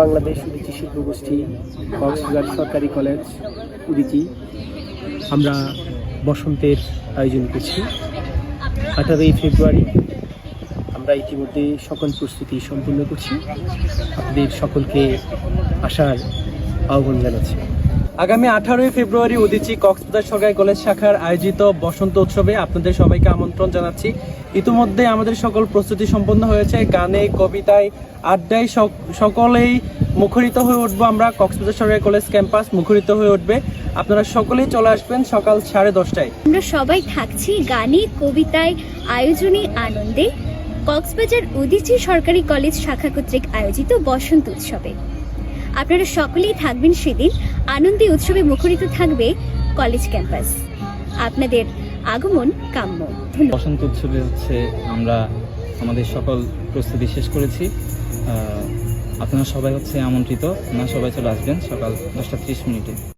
বাংলাদেশ উদিচি শিল্পগোষ্ঠী কক্সবাজার সরকারি কলেজ উদিচি। আমরা বসন্তের আয়োজন করছি। আঠারোই ফেব্রুয়ারি আমরা ইতিমধ্যে সকল প্রস্তুতি সম্পূর্ণ করছি। আপনাদের সকলকে আসার আহ্বান জানাচ্ছি। আগামী আঠারোই ফেব্রুয়ারি উদিচি কক্সবাজার সরকারি কলেজ শাখার আয়োজিত বসন্ত উৎসবে আপনাদের সবাইকে আমন্ত্রণ জানাচ্ছি। ইতিমধ্যে আমাদের সকল প্রস্তুতি সম্পন্ন হয়েছে। গানে, কবিতায়, আড্ডায় সকলেই মুখরিত হয়ে উঠবো আমরা। কক্সবাজার সরকারি কলেজ ক্যাম্পাস মুখরিত হয়ে উঠবে। আপনারা সকলেই চলে আসবেন সকাল সাড়ে দশটায়। আমরা সবাই থাকছি গানে, কবিতায়, আয়োজনে আনন্দে। কক্সবাজার উদিচি সরকারি কলেজ শাখা কর্তৃক আয়োজিত বসন্ত উৎসবে। আপনারা সকলেই থাকবেন সেদিন। আনন্দে উৎসবে মুখরিত থাকবে কলেজ ক্যাম্পাস। আপনাদের আগমন কাম্য। বসন্ত উৎসবে হচ্ছে আমরা আমাদের সকল প্রস্তুতি শেষ করেছি। আপনারা সবাই হচ্ছে আমন্ত্রিত। আপনারা সবাই চলে আসবেন সকাল দশটা ত্রিশ মিনিটে।